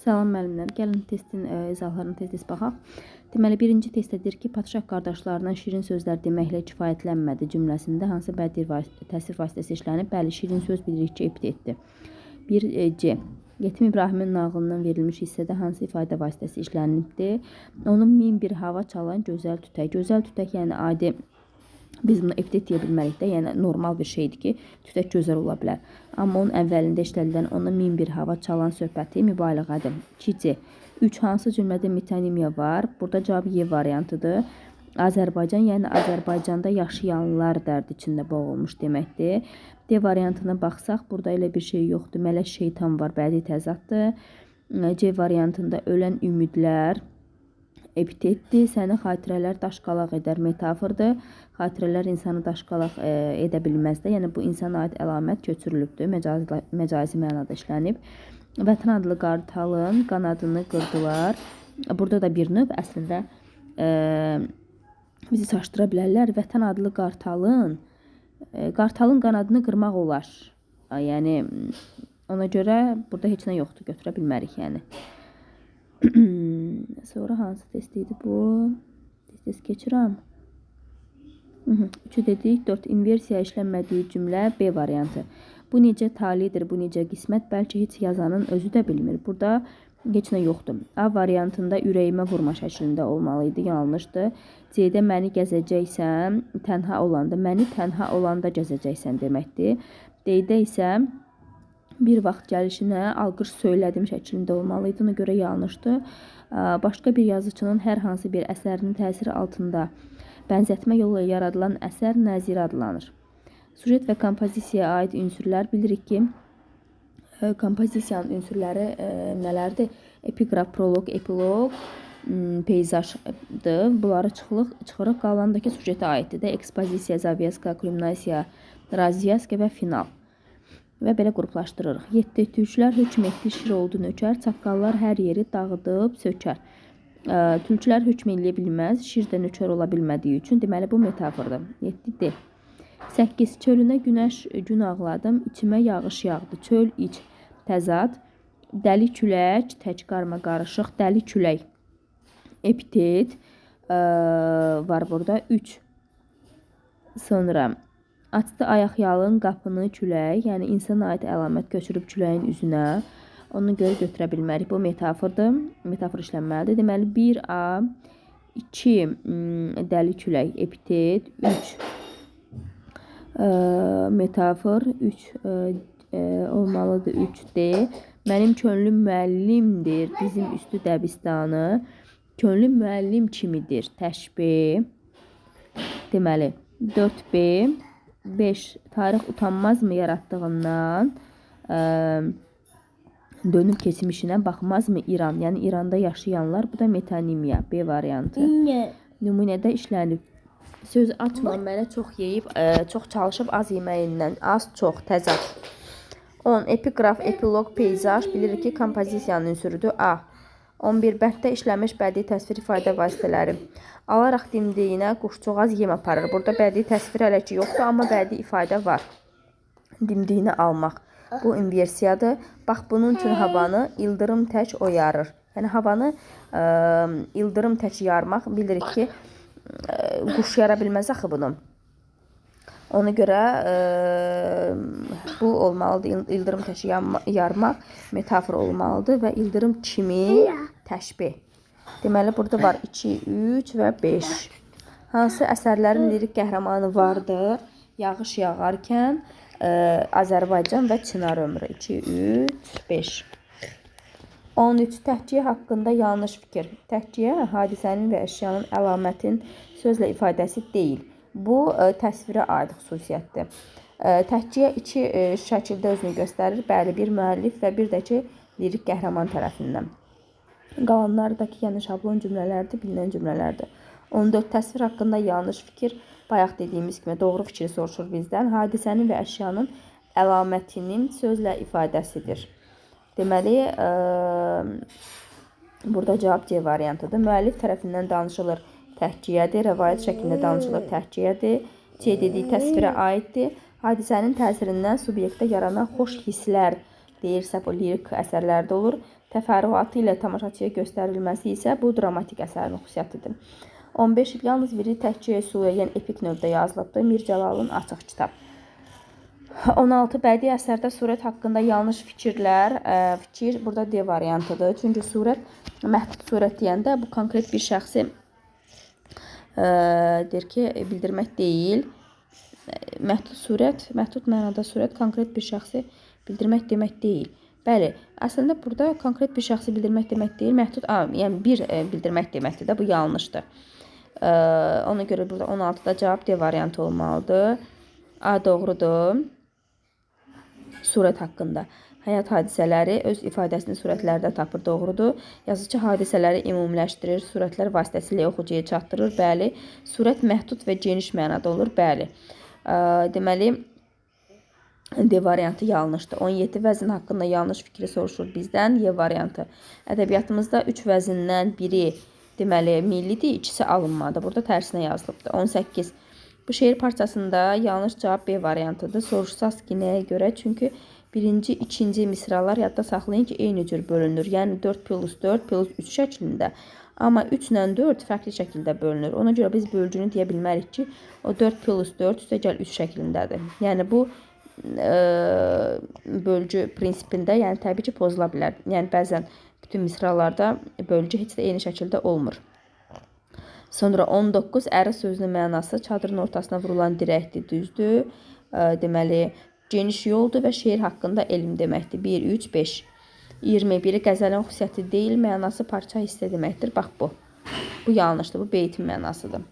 Salam müəllimlər. Gəlin testin ə, izahlarını tez-tez baxaq. Deməli, birinci testdə deyir ki, padşah qardaşlarından şirin sözlər deməklə kifayətlənmədi cümləsində hansı bədii təsir vasitəsi işlənib? Bəli, şirin söz bilirik ki, epitetdir. 1 e. Yetim İbrahimin nağılından verilmiş hissədə hansı ifadə vasitəsi işlənibdir? Onun min bir hava çalan gözəl tütək. Gözəl tütək yəni adi biz bunu epitet deyə bilmərik də, yəni normal bir şeydir ki, tütək gözəl ola bilər. Amma onun əvvəlində işlədilən ona min bir hava çalan söhbəti mübaliğədir. 2C. 3 hansı cümlədə metonimiya var? Burada cavab Y variantıdır. Azərbaycan, yəni Azərbaycanda yaşayanlar dərd içində boğulmuş deməkdir. D variantına baxsaq, burada elə bir şey yoxdur. Mələk şeytan var, bədii təzaddır. C variantında ölən ümidlər, epitetdir. Səni xatirələr daşqalaq edər metafordur. Xatirələr insanı daşqalaq e, edə bilməz də. Yəni bu insana aid əlamət köçürülübdür. Məcazi məcazi mənada işlənib. Vətən adlı qartalın qanadını qırdılar. Burada da bir növ əslində e, bizi çaşdıra bilərlər. Vətən adlı qartalın e, qartalın qanadını qırmaq olar. Yəni ona görə burada heç nə yoxdur, götürə bilmərik yəni. Sonra hansı test idi bu? Test keçirəm. Üçü dedik, 4 inversiya işlənmədiyi cümlə B variantı. Bu necə talidir, bu necə qismət, bəlkə heç yazanın özü də bilmir. Burada heç nə yoxdur. A variantında ürəyimə vurma şəklində olmalı idi, yanlışdır. C-də məni gəzəcəksən, tənha olanda, məni tənha olanda gəzəcəksən deməkdir. D-də isə bir vaxt gəlişinə alqış söylədim şəklində olmalı idi. Ona görə yanlışdır. Aa, Başqa bir yazıçının hər hansı bir əsərinin təsiri altında bənzətmə yolu ilə yaradılan əsər nəziri adlanır. Sujet və kompozisiyaya aid ünsürlər bilirik ki, kompozisiyanın ünsürləri nələrdir? Epiqraf, proloq, epiloq, m, peyzajdır. Bunları çıxılıq, çıxırıq qalandakı sujetə aiddir də. Ekspozisiya, zavyeska, kulminasiya, razviyaska və final. Və belə qruplaşdırırıq. 7 türklər hökm etdi, şir oldu nökər, çaqqallar hər yeri dağıdıb sökər. Ə, Türklər hökm eləyə bilməz, şir də nökər ola bilmədiyi üçün deməli bu metafordur. 7D. 8 çölünə günəş gün ağladım, içimə yağış yağdı. Çöl iç, təzad, dəli külək, tək qarma qarışıq, dəli külək. Epitet ə, var burada 3. Sonra açdı ayaqyalın qapını külək, yəni insana aid əlamət köçürüb küləyin üzünə. Ona görə götürə bilmərik. Bu metafordur. Metafor işlənməlidir. Deməli 1A 2 mm, dəli külək epitet 3 ə, metafor 3 ə, ə, olmalıdır 3D. Mənim könlüm müəllimdir, dizim üstü dəbistanı. Könlüm müəllim kimidir, təşbih. Deməli 4B 5 tarix utanmazmı yaratdığından ə, dönüb keçmişinə baxmazmı İran? Yəni İranda yaşayanlar bu da metonimiya B variantı. Nümunədə işlənib. Söz açma, mənə çox yeyib, ə, çox çalışıb az yeməyindən, az çox təzad. 10 epiqraf, epiloq, peyzaj bilirik ki, kompozisiyanın ünsürüdür. A. 11 bənddə işlənmiş bədii təsvir ifadə vasitələri. Alaraq dimdiyinə quşcuğaz yem aparır. Burada bədii təsvir hələ ki yoxdur, amma bədii ifadə var. Dimdiyini almaq. Bu inversiyadır. Bax bunun üçün havanı ildırım tək oyarır. Yəni havanı ə, ildırım tək yarmaq bilirik ki, ə, quş yara bilməz axı bunu. Ona görə ə, bu olmalıdır. İl- İldırım yanma- yarmaq metafor olmalıdır və ildırım kimi təşbih. Deməli burada var 2, 3 və 5. Hansı əsərlərin lirik qəhrəmanı vardır? Yağış yağarkən ə, Azərbaycan və Çinar ömrü 2, 3, 5. 13 təhkiyə haqqında yanlış fikir. Təhkiyə hadisənin və əşyanın əlamətin sözlə ifadəsi deyil. Bu ə, təsvirə aid xüsusiyyətdir. Ə, Təhkiyə iki ə, şəkildə özünü göstərir. Bəli, bir müəllif və bir də ki, lirik qəhrəman tərəfindən. Qalanlardakı yəni şablon cümlələrdir, bilinən cümlələrdir. 14 təsvir haqqında yanlış fikir bayaq dediyimiz kimi doğru fikri soruşur bizdən. Hadisənin və əşyanın əlamətinin sözlə ifadəsidir. Deməli, ə, burada cavab C variantıdır. Müəllif tərəfindən danışılır təhkiyədir, rəvayət şəklində danışılır təhkiyədir. C dediyi təsvirə aiddir. Hadisənin təsirindən subyektdə yaranan xoş hisslər deyirsə bu lirik əsərlərdə olur. Təfərrüatı ilə tamaşaçıya göstərilməsi isə bu dramatik əsərin xüsusiyyətidir. 15 yalnız biri təkcə suya, yəni epik növdə yazılıbdır. Mir Cəlalın Açıq kitab. 16 bədii əsərdə surət haqqında yanlış fikirlər, fikir burada D variantıdır. Çünki surət məhdud surət deyəndə bu konkret bir şəxsi deyir ki, bildirmək deyil. Məhdud surət, məhdud mənada surət konkret bir şəxsi bildirmək demək deyil. Bəli, əslində burada konkret bir şəxsi bildirmək demək deyil, məhdud, a, yəni bir ə, bildirmək deməkdir də, bu yanlışdır. Ə, ona görə burada 16-da cavab D variantı olmalıdır. A doğrudur surət haqqında. Həyat hadisələri öz ifadəsini surətlərdə tapır, doğrudur. Yazıcı hadisələri ümumiləşdirir, surətlər vasitəsilə oxucuya çatdırır. Bəli, surət məhdud və geniş mənada olur. Bəli. Deməli D variantı yanlışdır. 17 vəzn haqqında yanlış fikri soruşur bizdən. Y variantı. Ədəbiyyatımızda 3 vəzindən biri deməli millidir, ikisi alınmadı. Burada tərsinə yazılıbdır. 18 Bu şeir parçasında yanlış cavab B variantıdır. Soruşsaz ki, nəyə görə? Çünki birinci, ikinci misralar yadda saxlayın ki, eyni cür bölünür. Yəni 4 plus 4 plus 3 şəklində. Amma 3 ilə 4 fərqli şəkildə bölünür. Ona görə biz bölgünü deyə bilmərik ki, o 4 plus 4 üstəgəl 3 şəklindədir. Yəni bu ə, bölgü prinsipində, yəni təbii ki, pozula bilər. Yəni bəzən bütün misralarda bölgü heç də eyni şəkildə olmur. Sonra 19 əri sözünün mənası çadırın ortasına vurulan dirəkdir, düzdür. Ə, deməli, geniş yoldur və şeir haqqında elm deməkdir. 1 3 5. 21 qəzəlin xüsusiyyəti deyil, mənası parça hissə deməkdir. Bax bu. Bu yanlışdır. Bu beytin mənasıdır.